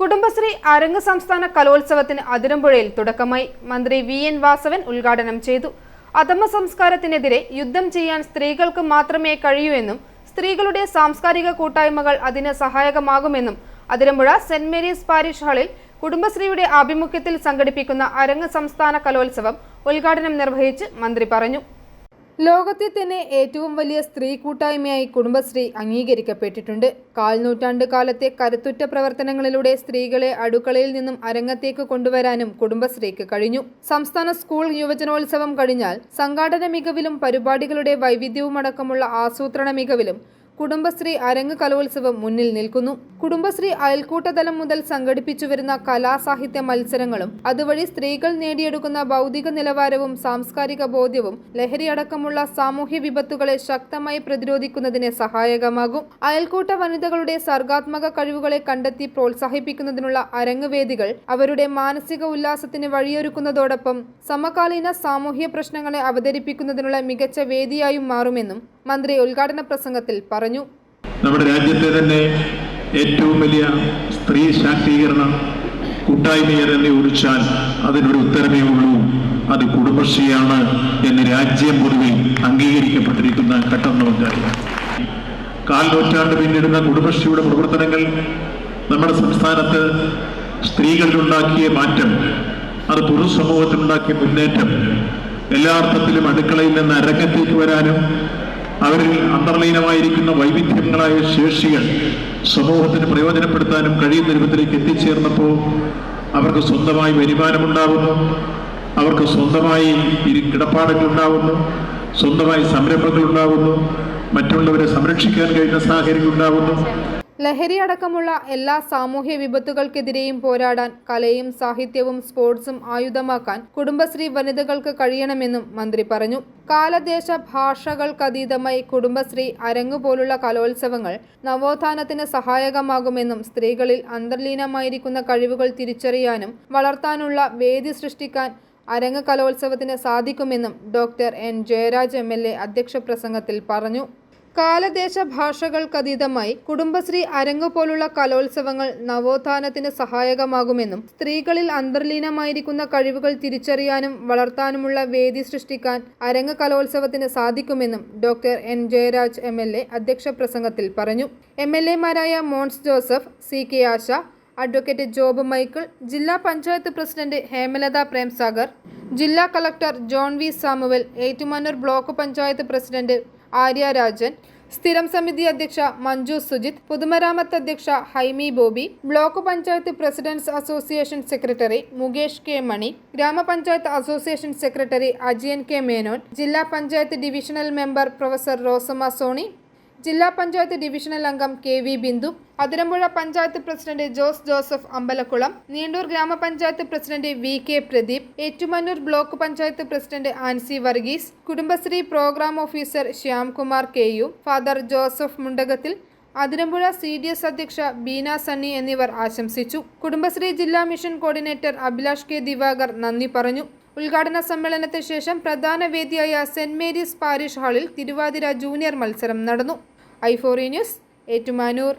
കുടുംബശ്രീ അരങ്ങ് സംസ്ഥാന കലോത്സവത്തിന് അതിരമ്പുഴയിൽ തുടക്കമായി. മന്ത്രി വി എൻ വാസവൻ ഉദ്ഘാടനം ചെയ്തു. അധമ സംസ്കാരത്തിനെതിരെ യുദ്ധം ചെയ്യാൻ സ്ത്രീകൾക്ക് മാത്രമേ കഴിയൂ എന്നും സ്ത്രീകളുടെ സാംസ്കാരിക കൂട്ടായ്മകൾ അതിന് സഹായകമാകുമെന്നും അതിരമ്പുഴ സെന്റ് മേരീസ് പാരിഷ് ഹാളിൽ കുടുംബശ്രീയുടെ ആഭിമുഖ്യത്തിൽ സംഘടിപ്പിക്കുന്ന അരങ്ങ് സംസ്ഥാന കലോത്സവം ഉദ്ഘാടനം നിർവഹിച്ച് മന്ത്രി പറഞ്ഞു. ലോകത്തെ തന്നെ ഏറ്റവും വലിയ സ്ത്രീ കൂട്ടായ്മയായി കുടുംബശ്രീ അംഗീകരിക്കപ്പെട്ടിട്ടുണ്ട്. കാൽനൂറ്റാണ്ട് കാലത്തെ കരുത്തുറ്റ പ്രവർത്തനങ്ങളിലൂടെ സ്ത്രീകളെ അടുക്കളയിൽ നിന്നും അരങ്ങത്തേക്ക് കൊണ്ടുവരാനും കുടുംബശ്രീക്ക് കഴിഞ്ഞു. സംസ്ഥാന സ്കൂൾ യുവജനോത്സവം കഴിഞ്ഞാൽ സംഘാടന മികവിലും പരിപാടികളുടെ വൈവിധ്യവുമടക്കമുള്ള ആസൂത്രണ മികവിലും കുടുംബശ്രീ അരങ്ങ് കലോത്സവം മുന്നിൽ നിൽക്കുന്നു. കുടുംബശ്രീ അയൽക്കൂട്ടതലം മുതൽ സംഘടിപ്പിച്ചു വരുന്ന കലാസാഹിത്യ മത്സരങ്ങളും അതുവഴി സ്ത്രീകൾ നേടിയെടുക്കുന്ന ഭൗതിക നിലവാരവും സാംസ്കാരിക ബോധ്യവും ലഹരിയടക്കമുള്ള സാമൂഹ്യ വിപത്തുകളെ ശക്തമായി പ്രതിരോധിക്കുന്നതിന് സഹായകമാകും. അയൽക്കൂട്ട വനിതകളുടെ സർഗാത്മക കഴിവുകളെ കണ്ടെത്തി പ്രോത്സാഹിപ്പിക്കുന്നതിനുള്ള അരങ്ങ് വേദികൾ അവരുടെ മാനസിക ഉല്ലാസത്തിന് വഴിയൊരുക്കുന്നതോടൊപ്പം സമകാലീന സാമൂഹ്യ പ്രശ്നങ്ങളെ അവതരിപ്പിക്കുന്നതിനുള്ള മികച്ച വേദിയായും മാറുമെന്നും മന്ത്രി ഉദ്ഘാടന പ്രസംഗത്തിൽ പറഞ്ഞു. നമ്മുടെ രാജ്യത്തെ തന്നെ ഏറ്റവും വലിയ സ്ത്രീ ശാക്തീകരണം കൂട്ടായ്മയെ തന്നെ ഉരിച്ചാൽ അതിനൊരു ഉത്തരമേ ഉള്ളൂ. അത് കുടുംബശ്രീയാണ് എന്ന് രാജ്യം മുഴുവൻ അംഗീകരിക്കപ്പെട്ടിരിക്കുന്ന ഘട്ടം നമുക്കറിയാം കാൽ നൂറ്റാണ്ട് പിന്നിടുന്ന കുടുംബശ്രീയുടെ പ്രവർത്തനങ്ങൾ നമ്മുടെ സംസ്ഥാനത്ത് സ്ത്രീകളിലുണ്ടാക്കിയ മാറ്റം അത് പൊതുസമൂഹത്തിലുണ്ടാക്കിയ മുന്നേറ്റം എല്ലാ അർത്ഥത്തിലും അടുക്കളയിൽ നിന്ന് അരങ്ങത്തേക്ക് വരാനും അവരിൽ അന്തർലീനമായിരിക്കുന്ന വൈവിധ്യങ്ങളായ ശേഷികൾ സമൂഹത്തിന് പ്രയോജനപ്പെടുത്താനും കഴിയുന്ന രൂപത്തിലേക്ക് എത്തിച്ചേർന്നപ്പോൾ അവർക്ക് സ്വന്തമായി വരുമാനമുണ്ടാവുന്നു. അവർക്ക് സ്വന്തമായി ഇരു കിടപ്പാടുകൾ ഉണ്ടാവുന്നു സ്വന്തമായി സംരംഭങ്ങൾ ഉണ്ടാവുന്നു മറ്റുള്ളവരെ സംരക്ഷിക്കാൻ കഴിയുന്ന സാഹചര്യം ഉണ്ടാവുന്നു ലഹരി അടക്കമുള്ള എല്ലാ സാമൂഹ്യ വിപത്തുകൾക്കെതിരെയും പോരാടാൻ കലയും സാഹിത്യവും സ്പോർട്സും ആയുധമാക്കാൻ കുടുംബശ്രീ വനിതകൾക്ക് കഴിയണമെന്നും മന്ത്രി പറഞ്ഞു. കാലദേശ ഭാഷകൾക്കതീതമായി കുടുംബശ്രീ അരങ്ങു പോലുള്ള കലോത്സവങ്ങൾ നവോത്ഥാനത്തിന് സഹായകമാകുമെന്നും സ്ത്രീകളിൽ അന്തർലീനമായിരിക്കുന്ന കഴിവുകൾ തിരിച്ചറിയാനും വളർത്താനുള്ള വേദി സൃഷ്ടിക്കാൻ അരങ്ങ് കലോത്സവത്തിന് സാധിക്കുമെന്നും doctor N. Jayaraj M. L. A. അധ്യക്ഷ പ്രസംഗത്തിൽ പറഞ്ഞു. കാലദേശ ഭാഷകൾക്കതീതമായി കുടുംബശ്രീ അരങ്ങു പോലുള്ള കലോത്സവങ്ങൾ നവോത്ഥാനത്തിന് സഹായകമാകുമെന്നും സ്ത്രീകളിൽ അന്തർലീനമായിരിക്കുന്ന കഴിവുകൾ തിരിച്ചറിയാനും വളർത്താനുമുള്ള വേദി സൃഷ്ടിക്കാൻ അരങ്ങ് കലോത്സവത്തിന് സാധിക്കുമെന്നും doctor N. Jayaraj M. L. A അധ്യക്ഷ പ്രസംഗത്തിൽ പറഞ്ഞു. M. L. എമാരായ Mons Joseph C. K. Asha advocate Job Michael ജില്ലാ പഞ്ചായത്ത് പ്രസിഡന്റ് ഹേമലത പ്രേംസാഗർ ജില്ലാ collector John V Samuel Ettumanoor block panchayat president Arya Rajan സ്ഥിരം സമിതി അധ്യക്ഷ മഞ്ജു സുജിത് പൊതുമരാമത്ത് അധ്യക്ഷ Haimy Bobby block panchayat presidents association secretary Mukesh K Mani ഗ്രാമപഞ്ചായത്ത് association secretary Ajayan K Menon ജില്ലാ panchayat divisional member professor Rosamma Sony ജില്ലാ panchayat divisional അംഗം K V Bindu Athirampuzha panchayat president Jose Joseph Ambalakulam Neendoor ഗ്രാമപഞ്ചായത്ത് president V K Pradeep Ettumanoor block panchayat president Ancy Varghese Kudumbashree programme officer Shyamkumar K U father Joseph Mundakathil Athirampuzha C D S അധ്യക്ഷ Beena Sunny എന്നിവർ ആശംസിച്ചു. കുടുംബശ്രീ ജില്ലാ mission coordinator Abhilash K Divakar നന്ദി പറഞ്ഞു. ഉദ്ഘാടന സമ്മേളനത്തിന് ശേഷം പ്രധാന വേദിയായ സെന്റ് മേരീസ് പാരിഷ് ഹാളിൽ തിരുവാതിര ജൂനിയർ മത്സരം നടന്നു. ഐഫോറി ന്യൂസ് ഏറ്റുമാനൂർ.